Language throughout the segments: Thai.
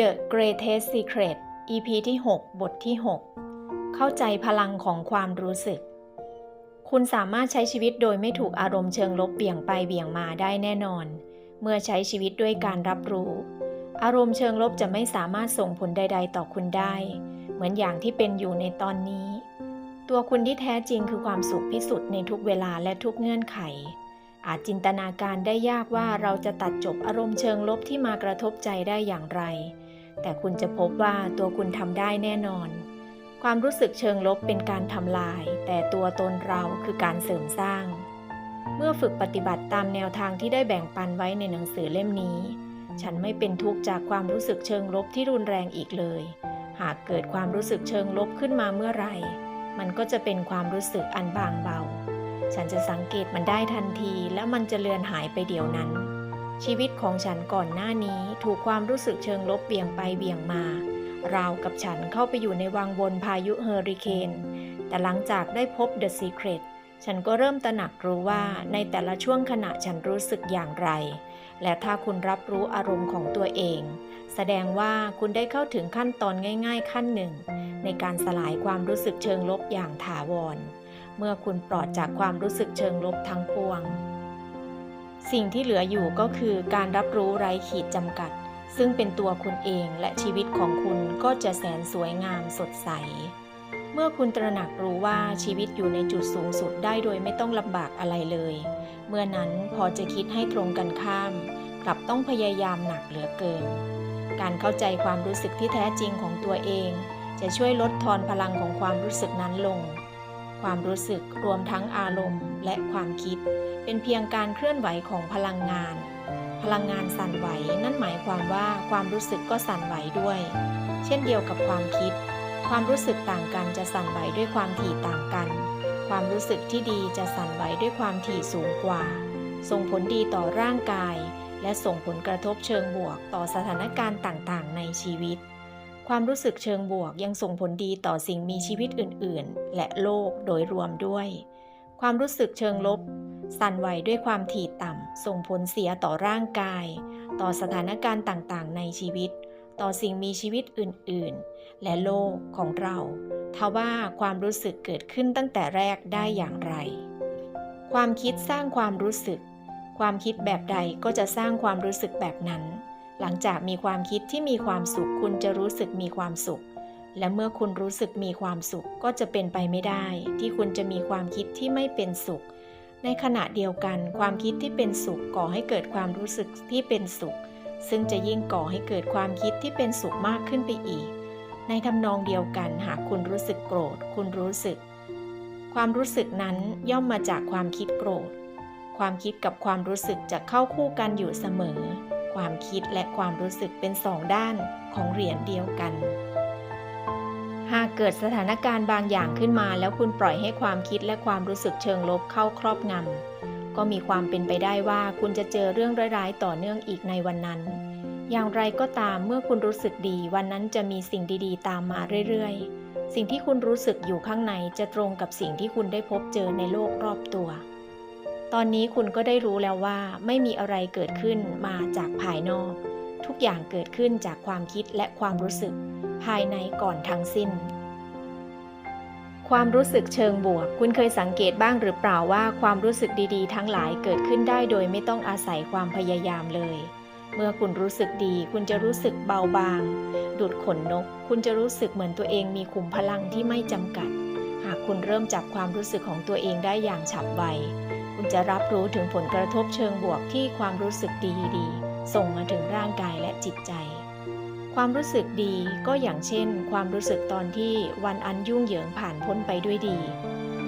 The Greatest Secret EP ที่ 6 บทที่ 6 เข้าใจพลังของความรู้สึก คุณสามารถใช้ชีวิตโดยไม่ถูกอารมณ์เชิงลบเบี่ยงไปเบี่ยงมาได้แน่นอน เมื่อใช้ชีวิตด้วยการรับรู้ อารมณ์เชิงลบจะไม่สามารถส่งผลใด ๆ ต่อคุณได้ เหมือนอย่างที่เป็นอยู่ในตอนนี้ ตัวคุณที่แท้จริงคือความสุขพิสุทธิ์ในทุกเวลาและทุกเงื่อนไขอาจจินตนาการได้ยากว่าเราจะตัดจบอารมณ์เชิงลบที่มากระทบใจได้อย่างไร แต่คุณจะพบว่าตัวคุณทำได้แน่นอน ความรู้สึกเชิงลบเป็นการทำลาย แต่ตัวตนเราคือการเสริมสร้าง เมื่อฝึกปฏิบัติตามแนวทางที่ได้แบ่งปันไว้ในหนังสือเล่มนี้ ฉันไม่เป็นทุกข์จากความรู้สึกเชิงลบที่รุนแรงอีกเลย หากเกิดความรู้สึกเชิงลบขึ้นมาเมื่อไหร่ มันก็จะเป็นความรู้สึกอันบางเบา ฉันจะสังเกตมันได้ทันทีแล้วมันจะเลือนหายไปเดี๋ยวนั้น ชีวิตของฉันก่อนหน้านี้ถูกความรู้สึกเชิงลบเบี่ยงไปเบี่ยงมา ราวกับฉันเข้าไปอยู่ในวังวนพายุเฮอริเคน แต่หลังจากได้พบ The Secret ฉันก็เริ่มตระหนักรู้ว่าในแต่ละช่วงขณะฉันรู้สึกอย่างไร และถ้าคุณรับรู้อารมณ์ของตัวเอง แสดงว่าคุณได้เข้าถึงขั้นตอนง่าย ๆ ขั้นหนึ่ง ในการสลายความรู้สึกเชิงลบอย่างถาวร เมื่อคุณปลอดจากความรู้สึกเชิงลบทั้งปวง สิ่งที่เหลืออยู่ก็คือการรับรู้ไร้ขีดจำกัด ซึ่งเป็นตัวคุณเองและชีวิตของคุณก็จะแสนสวยงามสดใส เมื่อคุณตระหนักรู้ว่าชีวิตอยู่ในจุดสูงสุดได้โดยไม่ต้องลำบากอะไรเลย เมื่อนั้นพอจะคิดให้ตรงกันข้าม กลับต้องพยายามหนักเหลือเกิน การเข้าใจความรู้สึกที่แท้จริงของตัวเอง จะช่วยลดทอนพลังของความรู้สึกนั้นลง ความรู้สึกรวมทั้งอารมณ์และความคิด เป็นเพียงการเคลื่อนไหวของพลังงาน พลังงานสั่นไหวนั่นหมายความว่าความรู้สึกก็สั่นไหวด้วย เช่นเดียวกับความคิด ความรู้สึกต่างกันจะสั่นไหวด้วยความถี่ต่างกัน ความรู้สึกที่ดีจะสั่นไหวด้วยความถี่สูงกว่า ส่งผลดีต่อร่างกาย และส่งผลกระทบเชิงบวกต่อสถานการณ์ต่างๆ ในชีวิต ความรู้สึกเชิงบวกยังส่งผลดีต่อสิ่งมีชีวิตอื่น ๆ และโลกโดยรวมด้วย ความรู้สึกเชิงลบ สั่นไหวด้วยความถี่ต่ำ ส่งผลเสียต่อร่างกาย ต่อสถานการณ์ต่าง ๆ ในชีวิต ต่อสิ่งมีชีวิตอื่น ๆ และโลกของเราทว่าความรู้สึกเกิดขึ้นตั้งแต่แรกได้อย่างไร ความคิดสร้างความรู้สึก ความคิดแบบใดก็จะสร้างความรู้สึกแบบนั้น หลังจากมีความคิดที่มีความสุข คุณจะรู้สึกมีความสุข และเมื่อคุณรู้สึกมีความสุขก็จะเป็นไปไม่ได้ ที่คุณจะมีความคิดที่ไม่เป็นสุข ในขณะเดียวกัน ความคิดที่เป็นสุขก่อให้เกิดความรู้สึกที่เป็นสุข ซึ่งจะยิ่งก่อให้เกิดความคิดที่เป็นสุขมากขึ้นไปอีก ในทำนองเดียวกัน หากคุณรู้สึกโกรธ คุณรู้สึก ความรู้สึกนั้นย่อมมาจากความคิดโกรธ ความคิดกับความรู้สึกจะเข้าคู่กันอยู่เสมอ ความคิดและความรู้สึกเป็นสองด้านของเหรียญเดียวกัน หากเกิดสถานการณ์บางอย่างขึ้นมา แล้วคุณปล่อยให้ความคิดและความรู้สึกเชิงลบเข้าครอบงำก็มีความเป็นไปได้ว่าคุณจะเจอเรื่องร้ายๆต่อเนื่องอีกในวันนั้น อย่างไรก็ตามเมื่อคุณรู้สึกดี วันนั้นจะมีสิ่งดีๆ ตามมาเรื่อยๆ สิ่งที่คุณรู้สึกอยู่ข้างในจะตรงกับสิ่งที่คุณได้พบเจอในโลกรอบตัว ตอนนี้คุณก็ได้รู้แล้วว่าไม่มีอะไรเกิดขึ้นมาจากภายนอก ทุกอย่างเกิดขึ้นจากความคิดและความรู้สึก ภายในก่อนทั้งสิ้น ความรู้สึกเชิงบวก คุณเคยสังเกตบ้างหรือเปล่าว่าความรู้สึกดีๆ ทั้งหลายเกิดขึ้นได้โดยไม่ต้องอาศัยความพยายามเลย เมื่อคุณรู้สึกดี คุณจะรู้สึกเบาบาง ดุดขนนก คุณจะรู้สึกเหมือนตัวเองมีขุมพลังที่ไม่จำกัด หากคุณเริ่มจับความรู้สึกของตัวเองได้อย่างฉับไว คุณจะรับรู้ถึงผลกระทบเชิงบวกที่ความรู้สึกดีๆ ส่งมาถึงร่างกายและจิตใจ ความรู้สึกดีก็อย่างเช่น ความรู้สึกตอนที่วันอันยุ่งเหยิงผ่านพ้นไปด้วยดี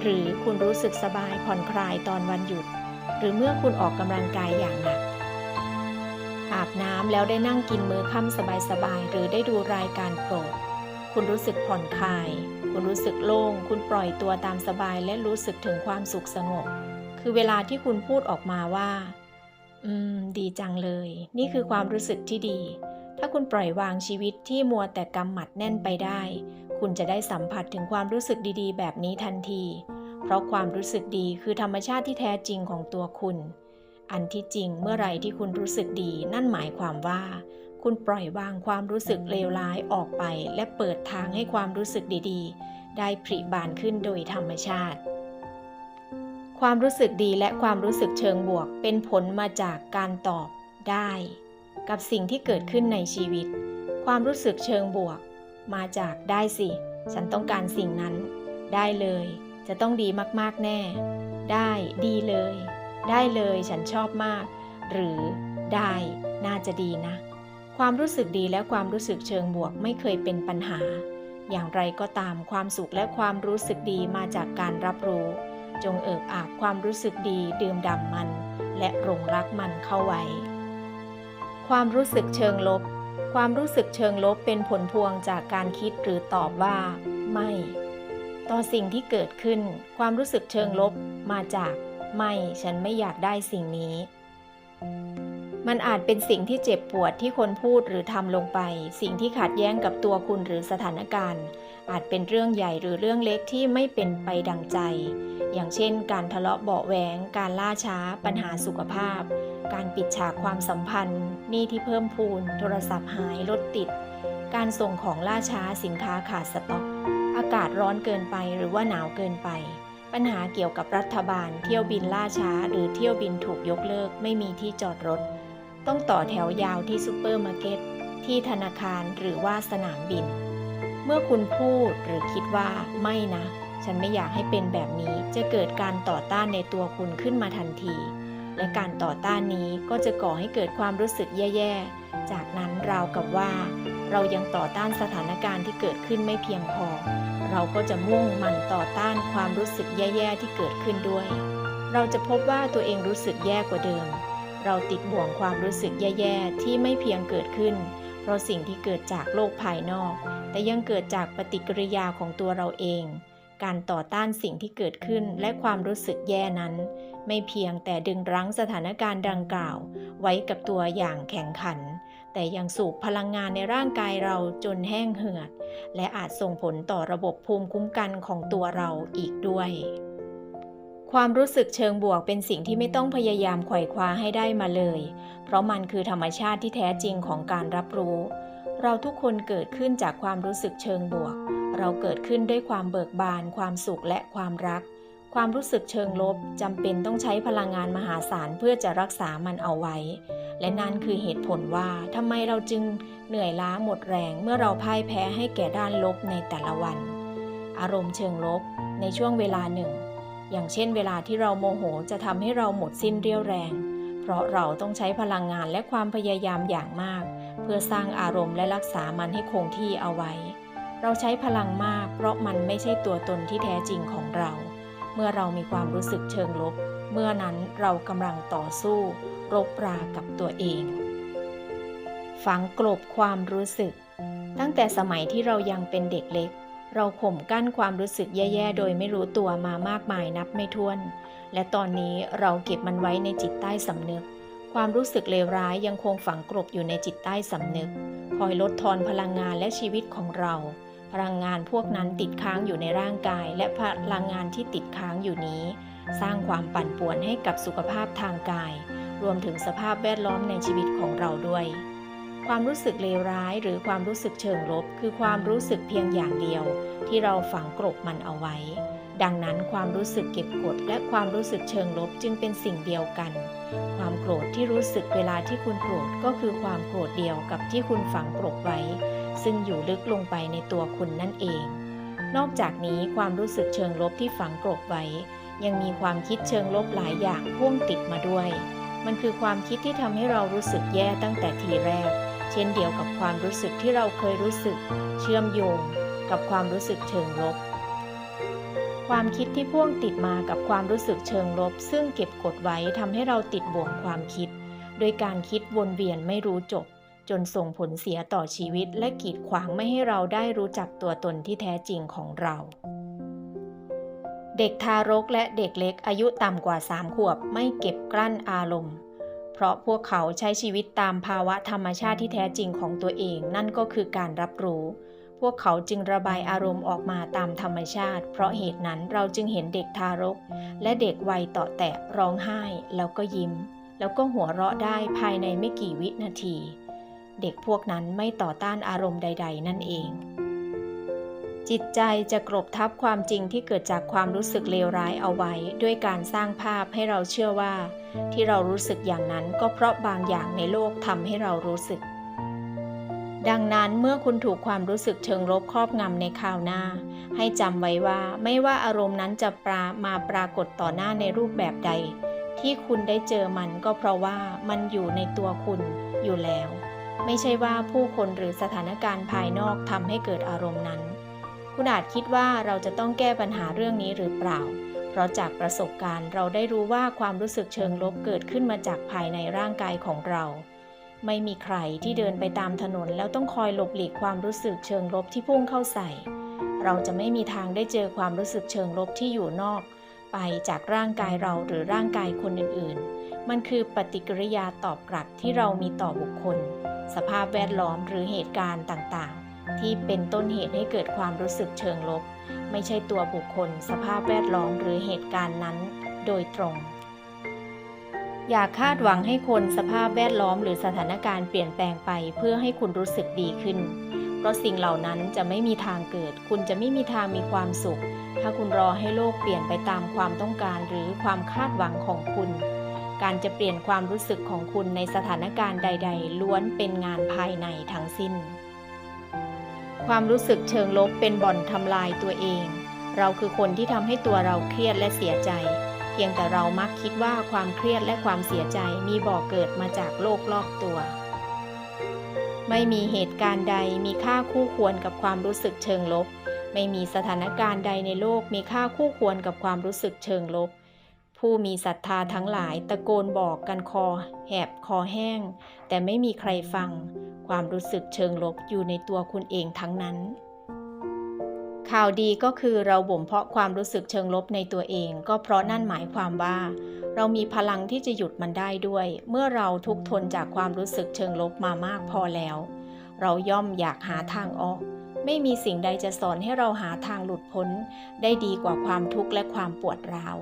หรือคุณรู้สึกสบายผ่อนคลายตอนวันหยุด หรือเมื่อคุณออกกำลังกายอย่างหนักอาบน้ำแล้วได้นั่งกินมื้อค่ำสบายๆหรือได้ดูรายการโปรด คุณรู้สึกผ่อนคลาย คุณรู้สึกโล่ง คุณปล่อยตัวตามสบายและรู้สึกถึงความสุขสงบ คือเวลาที่คุณพูดออกมาว่า อืม ดีจังเลย นี่คือความรู้สึกที่ดี ถ้าคุณปล่อยวางชีวิตที่มัวแต่กำหมัดแน่นไปได้ คุณจะได้สัมผัสถึงความรู้สึกดีๆ แบบนี้ทันที เพราะความรู้สึกดีคือธรรมชาติที่แท้จริงของตัวคุณ อันที่จริงเมื่อไรที่คุณรู้สึกดี นั่นหมายความว่า คุณปล่อยวางความรู้สึกเลวร้ายออกไป และเปิดทางให้ความรู้สึกดีๆ ได้ผลิบานขึ้นโดยธรรมชาติ ความรู้สึกดีและความรู้สึกเชิงบวก เป็นผลมาจากการตอบได้ กับสิ่งที่เกิดขึ้นในชีวิต ความรู้สึกเชิงบวก มาจากได้สิ ฉันต้องการสิ่งนั้น ได้เลย จะต้องดีมากๆแน่ ได้ดีเลย ได้เลยฉันชอบมาก หรือได้น่าจะดีนะ ความรู้สึกดีและความรู้สึกเชิงบวกไม่เคยเป็นปัญหา อย่างไรก็ตามความสุขและความรู้สึกดีมาจากการรับรู้ จงเอิบอาบความรู้สึกดีดื่มด่ำมัน และหลงรักมันเข้าไว้ ความรู้สึกเชิงลบ ความรู้สึกเชิงลบเป็นผลพวงจากการคิดหรือตอบว่า ไม่ ต่อสิ่งที่เกิดขึ้น ความรู้สึกเชิงลบมาจากไม่ฉันไม่อยากได้สิ่งนี้ มันอาจเป็นสิ่งที่เจ็บปวดที่คนพูดหรือทำลงไป สิ่งที่ขัดแย้งกับตัวคุณหรือสถานการณ์ อาจเป็นเรื่องใหญ่หรือเรื่องเล็กที่ไม่เป็นไปดังใจ อย่างเช่น การทะเลาะเบาแหวง การล่าช้า ปัญหาสุขภาพ การปิดฉากความสัมพันธ์หนี้ที่เพิ่มพูน โทรศัพท์หายรถติด การส่งของล่าช้าสินค้าขาดสต็อก อากาศร้อนเกินไปหรือว่าหนาวเกินไป ปัญหาเกี่ยวกับรัฐบาล เที่ยวบินล่าช้า หรือเที่ยวบินถูกยกเลิก ไม่มีที่จอดรถ ต้องต่อแถวยาวที่ซูเปอร์มาร์เก็ตที่ธนาคารหรือว่าสนามบิน เมื่อคุณพูดหรือคิดว่าไม่นะ ฉันไม่อยากให้เป็นแบบนี้ จะเกิดการต่อต้านในตัวคุณขึ้นมาทันที และการต่อต้านนี้ก็จะก่อให้เกิดความรู้สึกแย่ๆ จากนั้นราวกับว่า เรายังต่อต้านสถานการณ์ที่เกิดขึ้นไม่เพียงพอ เราก็จะมุ่งมันต่อต้านความรู้สึกแย่ๆ ที่เกิดขึ้นด้วย เราจะพบว่าตัวเองรู้สึกแย่กว่าเดิม เราติดบ่วงความรู้สึกแย่ๆ ที่ไม่เพียงเกิดขึ้น เพราะสิ่งที่เกิดจากโลกภายนอก แต่ยังเกิดจากปฏิกิริยาของตัวเราเอง การต่อต้านสิ่งที่เกิดขึ้นและความรู้สึกแย่นั้น ไม่เพียงแต่ดึงรั้งสถานการณ์ดังกล่าว ไว้กับตัวอย่างแข่งขัน แต่ยังสูบพลังงานในร่างกายเราจนแห้งเหือด และอาจส่งผลต่อระบบภูมิคุ้มกันของตัวเราอีกด้วยความรู้สึกเชิงบวกเป็นสิ่งที่ไม่ต้องพยายามไขว่คว้าให้ได้มาเลย เพราะมันคือธรรมชาติที่แท้จริงของการรับรู้ เราทุกคนเกิดขึ้นจากความรู้สึกเชิงบวก เราเกิดขึ้นด้วยความเบิกบาน ความสุขและความรัก ความรู้สึกเชิงลบจำเป็นต้องใช้พลังงานมหาศาลเพื่อจะรักษามันเอาไว้ และนั่นคือเหตุผลว่าทำไมเราจึงเหนื่อยล้าหมดแรงเมื่อเราพ่ายแพ้ให้แก่ด้านลบในแต่ละวัน อารมณ์เชิงลบในช่วงเวลาหนึ่ง อย่างเช่นเวลาที่เราโมโหจะทำให้เราหมดสิ้นเรี่ยวแรง เพราะเราต้องใช้พลังงานและความพยายามอย่างมากเเพื่อสร้างอารมณ์และรักษามันให้คงที่เอาไว้ เราใช้พลังมาก เพราะมันไม่ใช่ตัวตนที่แท้จริงของเรา เมื่อเรามีความรู้สึกเชิงลบ เมื่อนั้นเรากำลังต่อสู้ รบรากับตัวเอง ฝังกลบความรู้สึก ตั้งแต่สมัยที่เรายังเป็นเด็กเล็ก เราข่มกั้นความรู้สึกแย่ๆ โดยไม่รู้ตัวมามากมายนับไม่ถ้วน และตอนนี้เราเก็บมันไว้ในจิตใต้สำนึก ความรู้สึกเลวร้ายยังคงฝังกลบอยู่ในจิตใต้สำนึก คอยลดทอนพลังงานและชีวิตของเรา พลังงานพวกนั้นติดค้างอยู่ในร่างกาย และพลังงานที่ติดค้างอยู่นี้ สร้างความปั่นป่วนให้กับสุขภาพทางกาย รวมถึงสภาพแวดล้อมในชีวิตของเราด้วย ความรู้สึกเลวร้ายหรือความรู้สึกเชิงลบ คือความรู้สึกเพียงอย่างเดียว ที่เราฝังกลบมันเอาไว้ ดังนั้นความรู้สึกเก็บกดและความรู้สึกเชิงลบจึงเป็นสิ่งเดียวกัน ความโกรธที่รู้สึกเวลาที่คุณโกรธก็คือความโกรธเดียวกับที่คุณฝังกลบไว้ ซึ่งอยู่ลึกลงไปในตัวคุณนั่นเอง นอกจากนี้ความรู้สึกเชิงลบที่ฝังกลบไว้ ยังมีความคิดเชิงลบหลายอย่างพ่วงติดมาด้วย มันคือความคิดที่ทำให้เรารู้สึกแย่ตั้งแต่ทีแรก เช่นเดียวกับความรู้สึกที่เราเคยรู้สึก เชื่อมโยง กับความรู้สึกเชิงลบ ความคิดที่พ่วงติดมากับความรู้สึกเชิงลบ ซึ่งเก็บกดไว้ทำให้เราติดบ่วงความคิด โดยการคิดวนเวียนไม่รู้จบ จนส่งผลเสียต่อชีวิต และกีดขวางไม่ให้เราได้รู้จักตัวตนที่แท้จริงของเรา เด็กทารกและเด็กเล็กอายุต่ำกว่า 3 ขวบไม่เก็บกลั้นอารมณ์เพราะพวกเขาใช้ชีวิตตามภาวะธรรมชาติที่แท้จริงของตัวเอง นั่นก็คือการรับรู้ พวกเขาจึงระบายอารมณ์ออกมาตามธรรมชาติ เพราะเหตุนั้นเราจึงเห็นเด็กทารก และเด็กวัยต่อแตะร้องไห้ แล้วก็ยิ้ม แล้วก็หัวเราะได้ภายในไม่กี่วินาที เด็กพวกนั้นไม่ต่อต้านอารมณ์ใด ๆ นั่นเอง จิตใจจะกรบทับความจริงที่เกิดจากความรู้สึกเลวร้ายเอาไว้ ด้วยการสร้างภาพให้เราเชื่อว่า ที่เรารู้สึกอย่างนั้นก็เพราะบางอย่างในโลกทำให้เรารู้สึก ดังนั้นเมื่อคุณถูกความรู้สึกเชิงลบครอบงำในคราวหน้า ให้จำไว้ว่าไม่ว่าอารมณ์นั้นจะปรามาปรากฏต่อหน้าในรูปแบบใด ที่คุณได้เจอมันก็เพราะว่ามันอยู่ในตัวคุณอยู่แล้ว ไม่ใช่ว่าผู้คนหรือสถานการณ์ภายนอกทำให้เกิดอารมณ์นั้น คุณอาจคิดว่าเราจะต้องแก้ปัญหาเรื่องนี้หรือเปล่า เพราะจากประสบการณ์เราได้รู้ว่าความรู้สึกเชิงลบเกิดขึ้นมาจากภายในร่างกายของเรา ไม่มีใครที่เดินไปตามถนนแล้วต้องคอยหลบหลีกความรู้สึกเชิงลบที่พุ่งเข้าใส่ เราจะไม่มีทางได้เจอความรู้สึกเชิงลบที่อยู่นอก ไปจากร่างกายเราหรือร่างกายคนอื่นๆ มันคือปฏิกิริยาตอบกลับที่เรามีต่อบุคคล สภาพแวดล้อมหรือเหตุการณ์ต่างๆ ที่เป็นต้นเหตุให้เกิดความรู้สึกเชิงลบ ไม่ใช่ตัวบุคคล สภาพแวดล้อมหรือเหตุการณ์นั้น โดยตรง อย่าคาดหวังให้คนสภาพแวดล้อมหรือสถานการณ์เปลี่ยนแปลงไปเพื่อให้คุณรู้สึกดีขึ้น เพราะสิ่งเหล่านั้นจะไม่มีทางเกิด คุณจะไม่มีทางมีความสุข ถ้าคุณรอให้โลกเปลี่ยนไปตามความต้องการหรือความคาดหวังของคุณ การจะเปลี่ยนความรู้สึกของคุณในสถานการณ์ใด ๆ ล้วนเป็นงานภายในทั้งสิ้น ความรู้สึกเชิงลบเป็นบ่อนทำลายตัวเอง เราคือคนที่ทำให้ตัวเราเครียดและเสียใจ เพียงแต่เรามักคิดว่าความเครียดและความเสียใจมีบ่อกเกิดมาจากโลกรอบตัว ไม่มีเหตุการณ์ใดมีค่าคู่ควรกับความรู้สึกเชิงลบ ไม่มีสถานการณ์ใดในโลกมีค่าคู่ควรกับความรู้สึกเชิงลบ ผู้มีศรัทธาทั้งหลายตะโกนบอกกันคอ แหบคอแห้ง แต่ไม่มีใครฟัง ความรู้สึกเชิงลบอยู่ในตัวคุณเองทั้งนั้น ข่าวดีก็คือเราบ่มเพาะความรู้สึกเชิงลบในตัวเอง ก็เพราะนั่นหมายความว่า เรามีพลังที่จะหยุดมันได้ด้วย เมื่อเราทุกทนจากความรู้สึกเชิงลบมามากพอแล้ว เราย่อมอยากหาทางออก ไม่มีสิ่งใดจะสอนให้เราหาทางหลุดพ้น ได้ดีกว่าความทุกข์และความปวดร้าว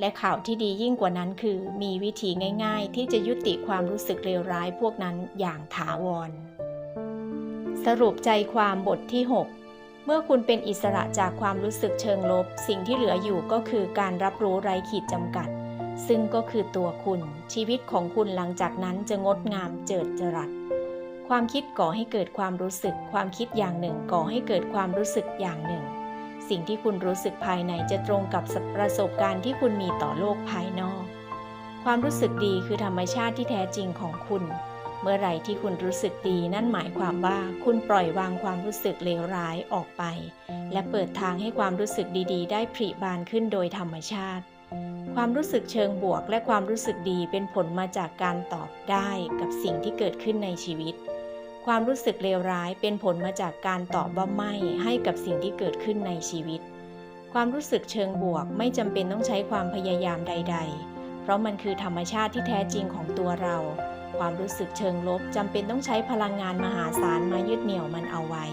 และข่าวที่ดียิ่งกว่านั้นคือ มีวิธีง่าย ๆ ที่จะยุติความรู้สึกเลวร้ายพวกนั้นอย่างถาวร สรุปใจความบทที่ 6 เมื่อคุณเป็นอิสระจากความรู้สึกเชิงลบ สิ่งที่เหลืออยู่ก็คือการรับรู้ไร้ขีดจำกัด ซึ่งก็คือตัวคุณ ชีวิตของคุณหลังจากนั้นจะงดงามเจิดจรัส ความคิดก่อให้เกิดความรู้สึก ความคิดอย่างหนึ่งก่อให้เกิดความรู้สึกอย่างหนึ่ง สิ่งที่คุณรู้สึกภายในจะตรงกับประสบการณ์ที่คุณมีต่อโลกภายนอก ความรู้สึกดีคือธรรมชาติที่แท้จริงของคุณ เมื่อไหร่ที่คุณรู้สึกดีนั่นหมายความว่าคุณปล่อยวางความรู้สึกเลวร้ายออกไป และเปิดทางให้ความรู้สึกดีๆ ได้ผลิบานขึ้นโดยธรรมชาติ ความรู้สึกเชิงบวกและความรู้สึกดีเป็นผลมาจากการตอบได้กับสิ่งที่เกิดขึ้นในชีวิต ความรู้สึกเลวร้ายเป็นผลมาจากการตอบว่าไม่ให้กับสิ่งที่เกิดขึ้นในชีวิต ความรู้สึกเชิงบวกไม่จำเป็นต้องใช้ความพยายามใด ๆ เพราะมันคือธรรมชาติที่แท้จริงของตัวเรา ความรู้สึกเชิงลบจำเป็นต้องใช้พลังงานมหาศาลมายึดเหนี่ยวมันเอาไว้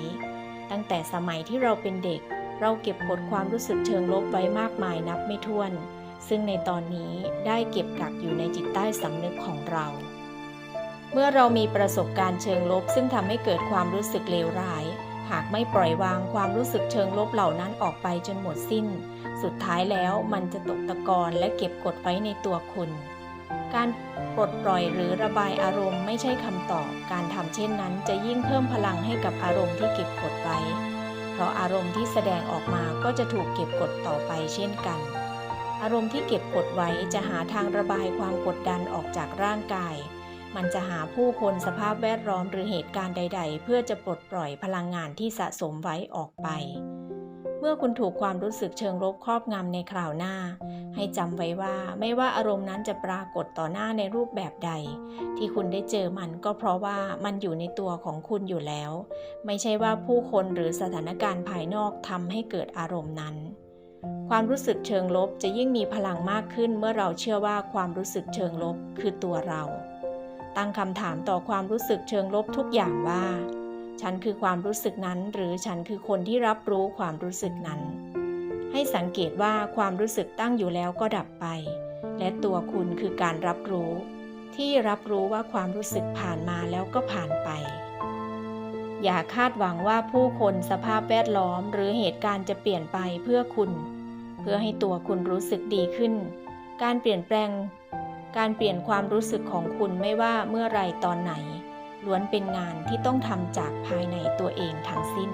ตั้งแต่สมัยที่เราเป็นเด็ก เราเก็บกดความรู้สึกเชิงลบไว้มากมายนับไม่ถ้วน ซึ่งในตอนนี้ได้เก็บกักอยู่ในจิตใต้สำนึกของเรา เมื่อเรามีประสบการณ์เชิงลบ ซึ่งทำให้เกิดความรู้สึกเลวร้าย หากไม่ปล่อยวางความรู้สึกเชิงลบเหล่านั้นออกไปจนหมดสิ้น สุดท้ายแล้วมันจะตกตะกอนและเก็บกดไว้ในตัวคุณ การปลดปล่อยหรือระบายอารมณ์ไม่ใช่คำตอบ การทำเช่นนั้นจะยิ่งเพิ่มพลังให้กับอารมณ์ที่เก็บกดไว้ เพราะอารมณ์ที่แสดงออกมาก็จะถูกเก็บกดต่อไปเช่นกัน อารมณ์ที่เก็บกดไว้จะหาทางระบายความกดดันออกจากร่างกาย มันจะหาผู้คนสภาพแวดล้อมหรือเหตุการณ์ใด ๆ เพื่อจะปลดปล่อยพลังงานที่สะสมไว้ออกไป เมื่อคุณถูกความรู้สึกเชิงลบครอบงำในคราวหน้า ให้จำไว้ว่าไม่ว่าอารมณ์นั้นจะปรากฏต่อหน้าในรูปแบบใด ที่คุณได้เจอมันก็เพราะว่ามันอยู่ในตัวของคุณอยู่แล้ว ไม่ใช่ว่าผู้คนหรือสถานการณ์ภายนอกทำให้เกิดอารมณ์นั้น ความรู้สึกเชิงลบจะยิ่งมีพลังมากขึ้นเมื่อเราเชื่อว่าความรู้สึกเชิงลบคือตัวเรา ตั้งคำถามต่อความรู้สึกเชิงลบทุกอย่างว่า ฉันคือความรู้สึกนั้น หรือฉันคือคนที่รับรู้ความรู้สึกนั้น ให้สังเกตว่าความรู้สึกตั้งอยู่แล้วก็ดับไป และตัวคุณคือการรับรู้ ที่รับรู้ว่าความรู้สึกผ่านมาแล้วก็ผ่านไป อย่าคาดหวังว่าผู้คนสภาพแวดล้อม หรือเหตุการณ์จะเปลี่ยนไปเพื่อคุณ เพื่อให้ตัวคุณรู้สึกดีขึ้น การเปลี่ยนแปลง การเปลี่ยนความรู้สึกของคุณไม่ว่าเมื่อไรตอนไหน ล้วนเป็นงานที่ต้องทำจากภายในตัวเองทั้งสิ้น